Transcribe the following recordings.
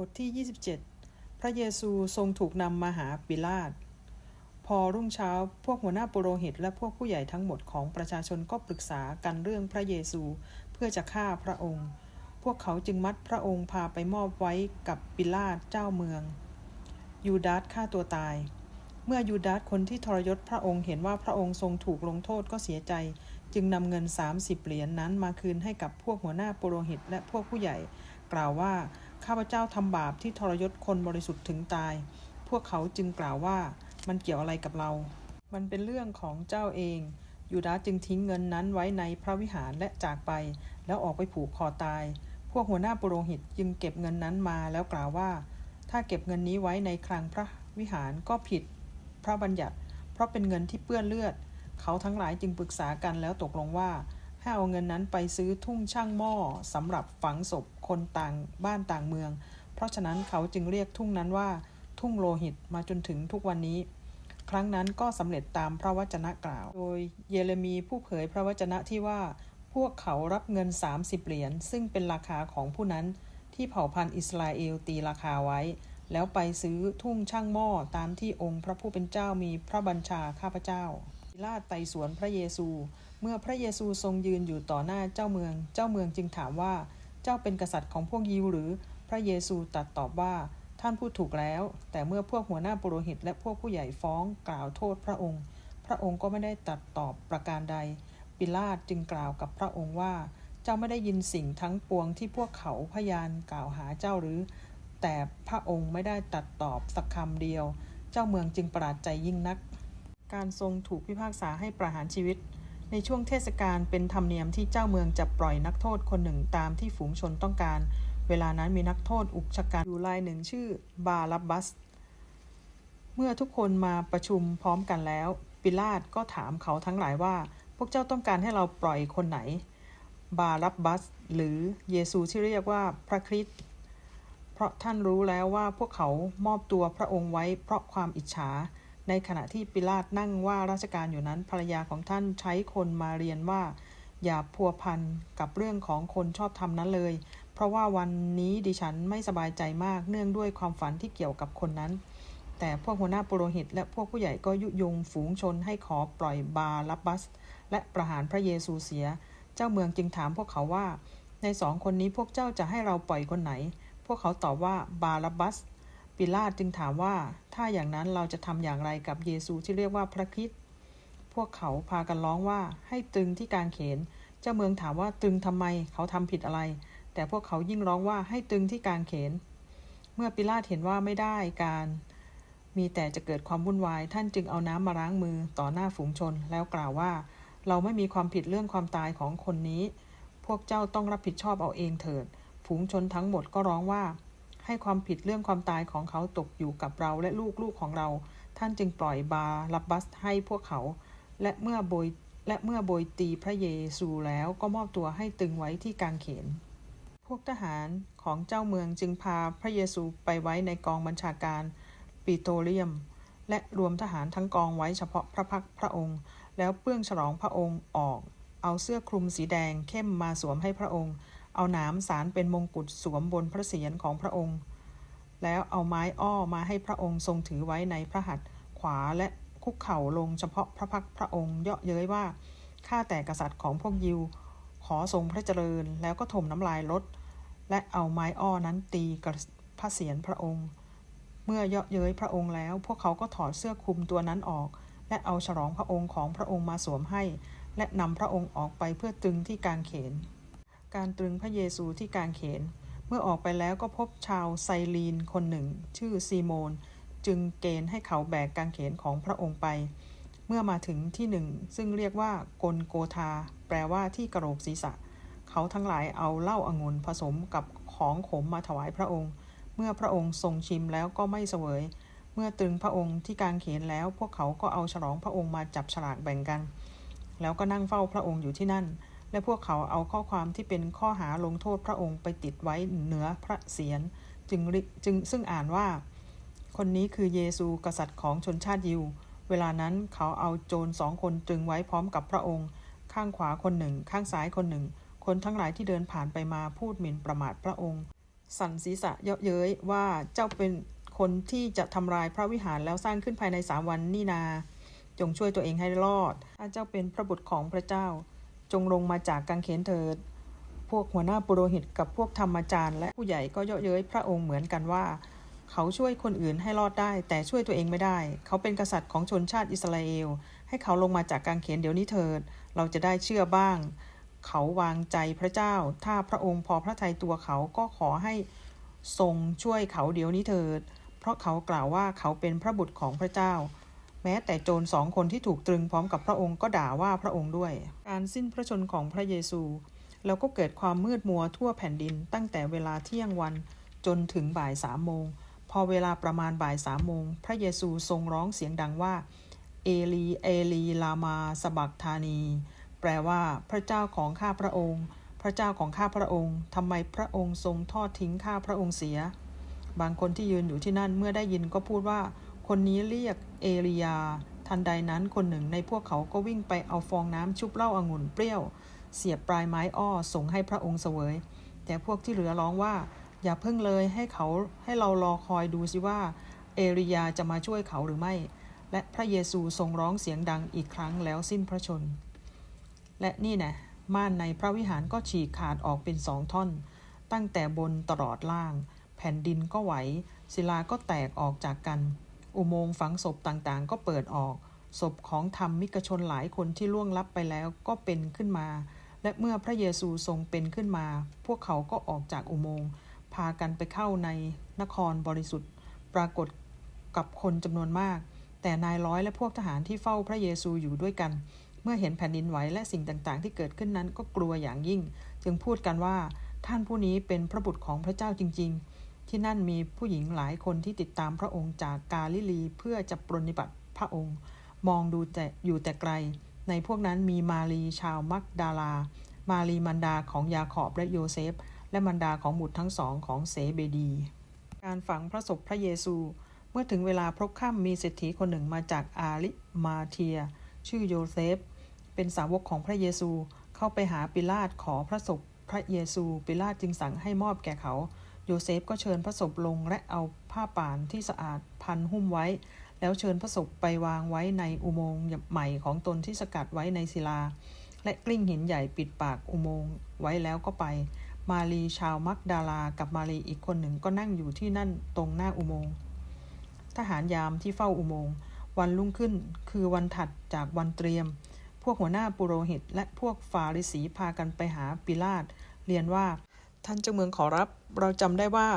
บทที่ 27 พระเยซูทรงถูกนำมาหาปิลาต พอรุ่งเช้าพวกหัวหน้าปุโรหิต และพวกผู้ใหญ่ทั้งหมดของประชาชนก็ปรึกษากันเรื่องพระเยซูเพื่อจะฆ่าพระองค์ พวกเขาจึงมัดพระองค์พาไปมอบไว้กับปิลาตเจ้าเมือง ยูดาสฆ่าตัวตาย เมื่อยูดาสคนที่ทรยศพระองค์เห็นว่าพระองค์ทรงถูกลงโทษก็เสียใจ จึงนำเงิน 30 เหรียญนนั้นมาคืนให้กับพวกหัวหน้าปุโรหิต และพวกผู้ใหญ่กล่าวว่า ข้าพเจ้าทำบาปที่ทรยศคนบริสุทธิ์ถึงตาย พวกเขาจึงกล่าวว่ามันเกี่ยวอะไรกับเรา มันเป็นเรื่องของเจ้าเอง ยูดาจึงทิ้งเงินนั้นไว้ในพระวิหารและจากไป แล้วออกไปผูกคอตาย พวกหัวหน้าปุโรหิตจึงเก็บเงินนั้นมาแล้วกล่าวว่า ถ้าเก็บเงินนี้ไว้ในคลังพระวิหารก็ผิด พระบัญญัติ เพราะเป็นเงินที่เปื้อนเลือด เขาทั้งหลายจึงปรึกษากันแล้วตกลงว่าให้เอาเงินนั้นไปซื้อทุ่งช่างหม้อสำหรับฝังศพ คนต่างบ้านต่างเมือง เพราะฉะนั้นเขาจึงเรียกทุ่งนั้นว่า ทุ่งโลหิตมาจนถึงทุกวันนี้ ครั้งนั้นก็สำเร็จตามพระวจนะกล่าว โดยเยเรมีผู้เผยพระวจนะที่ว่า พวกเขารับเงิน 30 เหรียญซึ่งเป็นราคาของผู้นั้นที่เผ่าพันธุ์อิสราเอลตีราคาไว้ แล้วไปซื้อทุ่งช่างหม้อตามที่องค์พระผู้เป็นเจ้ามีพระบัญชาข้าพเจ้าปิลาตไต่สวนพระเยซู เมื่อพระเยซูทรงยืนอยู่ต่อหน้าเจ้าเมือง เจ้าเมืองจึงถามว่า จ้าเป็นกษัตริย์ของพวกยิวหรือ พระเยซูตรัสตอบว่า ท่านพูดถูกแล้ว แต่เมื่อพวกหัวหน้าปุโรหิต และพวกผู้ใหญ่ฟ้องกล่าวโทษพระองค์ พระองค์ก็ไม่ได้ตรัสตอบประการใด ปิลาตจึงกล่าวกับพระองค์ว่า เจ้าไม่ได้ยินสิ่งทั้งปวงที่พวกเขาพยานกล่าวหาเจ้าหรือ แต่พระองค์ไม่ได้ตรัสตอบสักคำเดียว เจ้าเมืองจึงประหลาดใจยิ่งนัก การทรงถูกพิพากษาให้ประหารชีวิต ในช่วงเทศกาลเป็นธรรมเนียมที่เจ้าเมืองจะปล่อยนักโทษคนหนึ่งตามที่ฝูงชนต้องการ เวลานั้นมีนักโทษอุกชะกันอยู่รายหนึ่งชื่อบาลับบัส เมื่อทุกคนมาประชุมพร้อมกันแล้ว ปิลาตก็ถามเขาทั้งหลายว่า พวกเจ้าต้องการให้เราปล่อยคนไหน บาลับบัส หรือเยซูที่เรียกว่าพระคริสต์เพราะท่านรู้แล้วว่าพวกเขามอบตัวพระองค์ไว้เพราะความอิจฉา ในขณะที่ปิลาตนั่งว่าราชการอยู่นั้นภรรยาของท่านใช้คนมาเรียนว่า อย่าพัวพันกับเรื่องของคนชอบธรรมนั้นเลย เพราะว่าวันนี้ดิฉันไม่สบายใจมากเนื่องด้วยความฝันที่เกี่ยวกับคนนั้น แต่พวกหัวหน้าปุโรหิต และพวกผู้ใหญ่ก็ยุยงฝูงชนให้ขอปล่อยบาลับบัส และประหารพระเยซูเสีย เจ้าเมืองจึงถามพวกเขาว่า ในสองคนนี้พวกเจ้าจะให้เราปล่อยคนไหน พวกเขาตอบว่าบาลับบัส ปิลาตจึงถามว่าถ้าอย่างนั้นเราจะทำอย่างไรกับเยซูที่เรียกว่าพระคริสต์พวกเขาพากันร้องว่าให้ตรึงที่กางเขน เจ้าเมืองถามว่าตรึงทำไมเขาทำผิดอะไร แต่พวกเขายิ่งร้องว่าให้ตรึงที่กางเขน เมื่อปิลาตเห็นว่าไม่ได้การ มีแต่จะเกิดความวุ่นวาย ท่านจึงเอาน้ำมาล้างมือต่อหน้าฝูงชน แล้วกล่าวว่า เราไม่มีความผิดเรื่องความตายของคนนี้ พวกเจ้าต้องรับผิดชอบเอาเองเถิด ฝูงชนทั้งหมดก็ร้องว่า ให้ความผิดเรื่องความตายของเขาตกอยู่กับเราและลูกๆของเรา ท่านจึงปล่อยบาลับบัสให้พวกเขา และเมื่อโบยและเมื่อโบยตีพระเยซูแล้วก็มอบตัวให้ตึงไว้ที่กางเขน พวกทหารของเจ้าเมืองจึงพาพระเยซูไปไว้ในกองบัญชาการปิโตเรียม และรวมทหารทั้งกองไว้เฉพาะพระพักพระองค์ แล้วเปื้องฉลองพระองค์ออก เอาเสื้อคลุมสีแดงเข้มมาสวมให้พระองค์ เอาหนามสารเป็นมงกุฎสวมบนพระเศียรของพระองค์ แล้วเอาไม้อ้อมาให้พระองค์ทรงถือไว้ในพระหัตถ์ขวาและคุกเข่าลงเฉพาะพระพักพระองค์เยาะเย้ยว่าข้าแต่กษัตริย์ของพวกยิว ขอทรงพระเจริญแล้วก็ถมน้ำลายลด และเอาไม้อ้อนั้นตีกับพระเศียรพระองค์ เมื่อเยาะเย้ยพระองค์แล้ว พวกเขาก็ถอดเสื้อคลุมตัวนั้นออก และเอาฉลองพระองค์ของพระองค์มาสวมให้ และนำพระองค์ออกไปเพื่อตึงที่กางเขน การตรึงพระเยซูที่กางเขน เมื่อออกไปแล้วก็พบชาวไซลีนคนหนึ่ง ชื่อซีโมน จึงเกณฑ์ให้เขาแบกกางเขนของพระองค์ไป เมื่อมาถึงที่หนึ่ง ซึ่งเรียกว่ากลโกธา แปลว่าที่กระโหลกศีรษะ เขาทั้งหลายเอาเหล้าอางุ่นผสมกับของขมมาถวายพระองค์ เมื่อพระองค์ทรงชิมแล้วก็ไม่เสวย เมื่อตรึงพระองค์ที่กางเขนแล้ว พวกเขาก็เอาฉลองพระองค์มาจับฉลากแบ่งกัน แล้วก็นั่งเฝ้าพระองค์อยู่ที่นั่น และพวกเขาเอาข้อความที่เป็นข้อหาลงโทษพระองค์ไปติดไว้เหนือพระเศียรจึงจึงซึ่งอ่านว่า คนนี้คือเยซูกษัตริย์ของชนชาติยิว เวลานั้นเขาเอาโจรสองคนตรึงไว้พร้อมกับพระองค์ ข้างขวาคนหนึ่ง ข้างซ้ายคนหนึ่ง คนทั้งหลายที่เดินผ่านไปมาพูดหมิ่นประมาทพระองค์ สั่นศีรษะเยาะเย้ยว่าเจ้าเป็นคนที่จะทำลายพระวิหารแล้วสร้างขึ้นภายในสามวันนี่นา จงช่วยตัวเองให้รอดถ้าเจ้าเป็นพระบุตรของพระเจ้า จงลงมาจากกังเขนเถิด พวกหัวหน้าปุโรหิตกับพวกธรรมจารย์ และผู้ใหญ่ก็เยาะเย้ยพระองค์เหมือนกันว่า เขาช่วยคนอื่นให้รอดได้ แต่ช่วยตัวเองไม่ได้ เขาเป็นกษัตริย์ของชนชาติอิสราเอล ให้เขาลงมาจากกังเขนเดี๋ยวนี้เถิด เราจะได้เชื่อบ้าง เขาวางใจพระเจ้า ถ้าพระองค์พอพระทัยตัวเขาก็ขอให้ทรงช่วยเขาเดี๋ยวนี้เถิด เพราะเขากล่าวว่าเขาเป็นพระบุตรของพระเจ้า แม้แต่โจรสองคนที่ถูกตรึงพร้อมกับพระองค์ก็ด่าว่าพระองค์ด้วย การสิ้นพระชนของพระเยซู แล้วก็เกิดความมืดมัวทั่วแผ่นดิน ตั้งแต่เวลาเที่ยงวันจนถึงบ่ายสามโมง พอเวลาประมาณบ่ายสามโมง พระเยซูทรงร้องเสียงดังว่า เอลี เอลี ลามาสบักธานี แปลว่า พระเจ้าของข้าพระองค์ พระเจ้าของข้าพระองค์ทำไมพระองค์ทรงทอดทิ้งข้าพระองค์เสีย บางคนที่ยืนอยู่ที่นั่นเมื่อได้ยินก็พูดว่า คนนี้เรียกเอลียา ทันใดนั้นคนหนึ่งในพวกเขาก็วิ่งไปเอาฟองน้ำชุบเหล้าอางุ่นเปรี้ยว เสียบปลายไม้อ้อส่งให้พระองค์เสวย แต่พวกที่เหลือร้องว่า อย่าเพิ่งเลยให้เขาให้เรารอคอยดูสิว่า เอลียาจะมาช่วยเขาหรือไม่ และพระเยซูทรงร้องเสียงดังอีกครั้งแล้วสิ้นพระชน และนี่นะม่านในพระวิหารก็ฉีกขาดออกเป็นสองท่อน ตั้งแต่บนตลอดล่าง แผ่นดินก็ไหวศิลาก็แตกออกจากกัน อุโมงค์ฝังศพต่างๆ ก็เปิดออก ศพของธรรมมิกชนหลายคนที่ล่วงลับไปแล้วก็เป็นขึ้นมา และเมื่อพระเยซูทรงเป็นขึ้นมา พวกเขาก็ออกจากอุโมงค์พากันไปเข้าในนครบริสุทธิ์ ปรากฏกับคนจำนวนมาก แต่นายร้อยและพวกทหารที่เฝ้าพระเยซูอยู่ด้วยกัน เมื่อเห็นแผ่นดินไหวและสิ่งต่างๆ ที่เกิดขึ้นนั้นก็กลัวอย่างยิ่ง จึงพูดกันว่าท่านผู้นี้เป็นพระบุตรของพระเจ้าจริง ๆ ที่นั่นมีผู้หญิงหลายคนที่ติดตามพระองค์จากกาลิลีเพื่อจะปรนนิบัติพระองค์ มองดูแต่อยู่แต่ไกล ในพวกนั้นมีมารีชาวมักดาลา มารีมันดาของยาขอบและโยเซฟ และมันดาของบุตรทั้งสองของเสเบดี การฝังพระศพพระเยซู เมื่อถึงเวลาพบค่ำมีเศรษฐีคนหนึ่งมาจากอาริมาเทีย ชื่อโยเซฟ เป็นสาวกของพระเยซูเข้าไปหาปิลาตขอพระศพพระเยซูปิลาตจึงสั่งให้มอบแก่เขา โยเซฟก็เชิญพระศพลงและเอาผ้าป่านที่สะอาดพันหุ้มไว้ แล้วเชิญพระศพไปวางไว้ในอุโมงค์ใหม่ของตนที่สกัดไว้ในศิลา และกลิ้งหินใหญ่ปิดปากอุโมงค์ไว้แล้วก็ไป มารีชาวมักดาลากับมารีอีกคนหนึ่งก็นั่งอยู่ที่นั่นตรงหน้าอุโมงค์ทหารยามที่เฝ้าอุโมงค์วันรุ่งขึ้นคือวันถัดจากวันเตรียม พวกหัวหน้าปุโรหิต และพวกฟาริสีพากันไปหาปิลาตเรียนว่า ท่านเจ้าเมืองขอรับ เราจำได้ว่า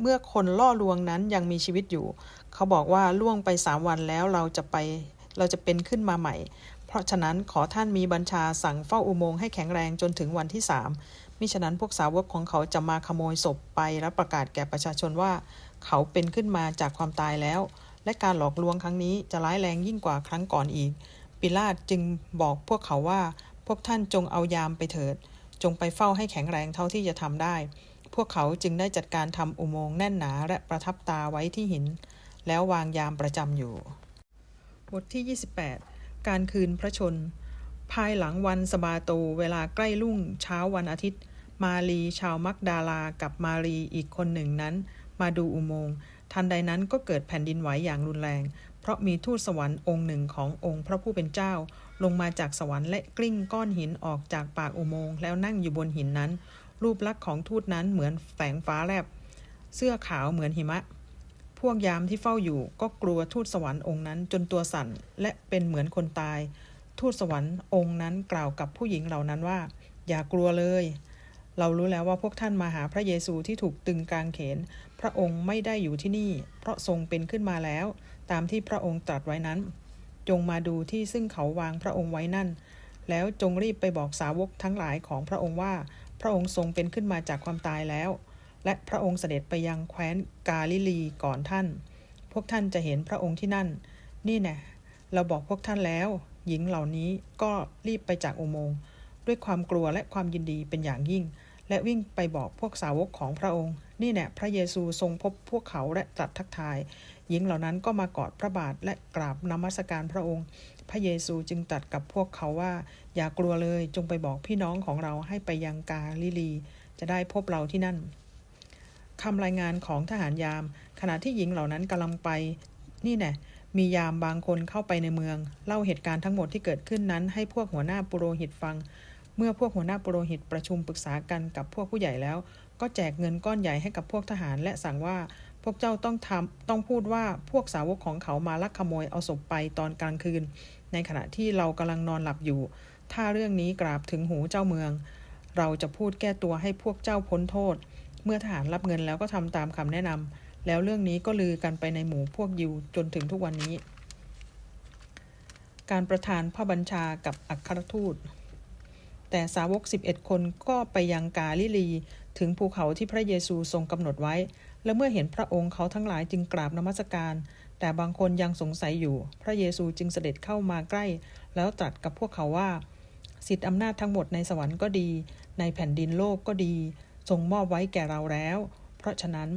เมื่อคนล่อลวงนั้นยังมีชีวิตอยู่ เขาบอกว่าล่วงไปสามวันแล้วเราจะไปเราจะเป็นขึ้นมาใหม่ เพราะฉะนั้นขอท่านมีบัญชาสั่งเฝ้าอุโมงค์ให้แข็งแรงจนถึงวันที่สามมิฉะนั้นพวกสาวกของเขาจะมาขโมยศพไปและประกาศแก่ประชาชนว่า เขาเป็นขึ้นมาจากความตายแล้ว และการหลอกลวงครั้งนี้จะร้ายแรงยิ่งกว่าครั้งก่อนอีก ปิลาตจึงบอกพวกเขาว่าพวกท่านจงเอายามไปเถิด จงไปเฝ้าให้แข็งแรงเท่าที่จะทำได้ พวกเขาจึงได้จัดการทำอุโมงค์แน่นหนาและประทับตาไว้ที่หิน แล้ววางยามประจำอยู่ บทที่ 28 การคืนพระชน ภายหลังวันสบาโตเวลาใกล้รุ่งเช้าวันอาทิตย์ มารีชาวมักดาลากับมารีอีกคนหนึ่งนั้น มาดูอุโมงค์ทันใดนั้นก็เกิดแผ่นดินไหวอย่างรุนแรง เพราะมีทูตสวรรค์องค์หนึ่งขององค์พระผู้เป็นเจ้า ลงมาจากสวรรค์และกลิ้งก้อนหินออกจากปากอุโมงค์แล้วนั่งอยู่บนหินนั้น รูปลักษณ์ของทูตนั้นเหมือนแสงฟ้าแลบ เสื้อขาวเหมือนหิมะ พวกยามที่เฝ้าอยู่ก็กลัวทูตสวรรค์องค์นั้นจนตัวสั่นและเป็นเหมือนคนตาย ทูตสวรรค์องค์นั้นกล่าวกับผู้หญิงเหล่านั้นว่า อย่ากลัวเลย เรารู้แล้วว่าพวกท่านมาหาพระเยซูที่ถูกตึงกางเขน พระองค์ไม่ได้อยู่ที่นี่ เพราะทรงเป็นขึ้นมาแล้ว ตามที่พระองค์ตรัสไว้นั้น จงมาดูที่ซึ่งเขาวางพระองค์ไว้นั่น แล้วจงรีบไปบอกสาวกทั้งหลายของพระองค์ว่า พระองค์ทรงเป็นขึ้นมาจากความตายแล้ว และพระองค์เสด็จไปยังแคว้นกาลิลีก่อนท่าน พวกท่านจะเห็นพระองค์ที่นั่น นี่แน่เราบอกพวกท่านแล้ว หญิงเหล่านี้ก็รีบไปจากอุโมงค์ด้วยความกลัวและความยินดีเป็นอย่างยิ่ง และวิ่งไปบอกพวกสาวกของพระองค์ นี่แน่พระเยซูทรงพบพวกเขาและตรัสทักทาย หญิงเหล่านั้นก็มากอดพระบาทและกราบนมัสการพระองค์ พระเยซูจึงตรัสกับพวกเขาว่า อย่ากลัวเลยจงไปบอกพี่น้องของเราให้ไปยังกาลิลี จะได้พบเราที่นั่นคำรายงานของทหารยาม ขณะที่หญิงเหล่านั้นกำลังไป นี่แน่มียามบางคนเข้าไปในเมือง เล่าเหตุการณ์ทั้งหมดที่เกิดขึ้นนั้น ให้พวกหัวหน้าปุโรหิตฟัง เมื่อพวกหัวหน้าปุโรหิตประชุมปรึกษากันกับพวกผู้ใหญ่แล้ว ก็แจกเงินก้อนใหญ่ให้กับพวกทหารและสั่งว่า พวกเจ้าต้องทำต้องพูดว่าพวกสาวกของเขามาลักขโมยเอาศพไปตอนกลางคืน ในขณะที่เรากำลังนอนหลับอยู่ ถ้าเรื่องนี้กราบถึงหูเจ้าเมือง เราจะพูดแก้ตัวให้พวกเจ้าพ้นโทษ เมื่อทหารรับเงินแล้วก็ทำตามคำแนะนำแล้วเรื่องนี้ก็ลือกันไปในหมู่พวกยิวจนถึงทุกวันนี้ การประทานพระบัญชากับอัครทูตแต่สาวก 11 คนก็ไปยังกาลิลี ถึงภูเขาที่พระเยซูทรงกำหนดไว้ และเมื่อเห็นพระองค์เขาทั้งหลายจึงกราบนมัสการ แต่บางคนยังสงสัยอยู่ พระเยซูจึงเสด็จเข้ามาใกล้ แล้วตรัสกับพวกเขาว่า สิทธิอำนาจทั้งหมดในสวรรค์ก็ดี ในแผ่นดินโลกก็ดี ทรงมอบไว้แก่เราแล้ว เพราะฉะนั้น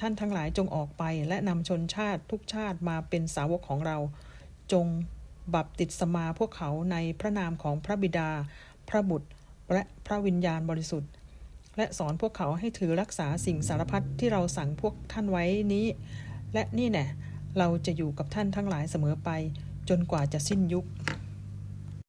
ท่านทั้งหลายจงออกไปและนำชนชาติทุกชาติมาเป็นสาวกของเรา จงบัพติศมาพวกเขาในพระนามของพระบิดา พระบุตร และพระวิญญาณบริสุทธิ์ และสอนพวกเขาให้ถือรักษาสิ่งสารพัดที่เราสั่งพวกท่านไว้นี้ และนี่แน่เราจะอยู่กับท่านทั้งหลายเสมอไป จนกว่าจะสิ้นยุค